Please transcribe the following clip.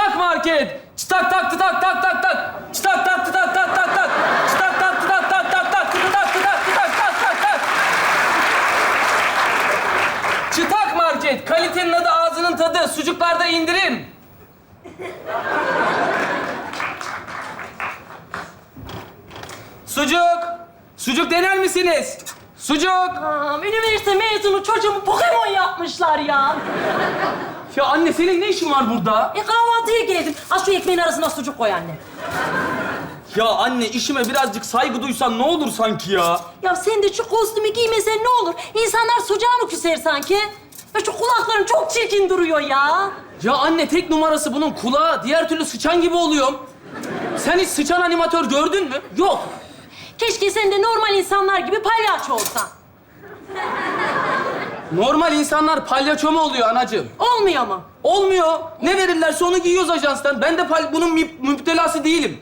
Çıtak market. Çıtak tak tıtak tak tak tak. Çıtak tak tıtak tak tak tak. Çıtak tak tıtak tak tak tak. Tıtak tıtak tıtak tak tak tak. Çıtak market. Kalitenin adı ağzının tadı. Sucuklarda indirim. Sucuk. Sucuk dener misiniz? Sucuk. Aa, üniversite mezunu çocuğumu Pokemon yapmışlar ya. Ya anne senin ne işin var burada? E kahvaltıya geldim. Az şu ekmeğin arasına sucuk koy anne. Ya anne işime birazcık saygı duysan ne olur sanki ya. Ya sen de şu kostümü giymesen ne olur? İnsanlar sucuğa mı küser sanki? Ya şu kulakların çok çirkin duruyor ya. Ya anne tek numarası bunun kulağı. Diğer türlü sıçan gibi oluyorum. Sen hiç sıçan animatör gördün mü? Yok. Keşke sen de normal insanlar gibi palyaço olsan. Normal insanlar palyaço mu oluyor anacığım? Olmuyor mu? Olmuyor. Ne verirlerse onu giyiyoruz ajanstan. Ben de pal bunun mü- müptelası değilim.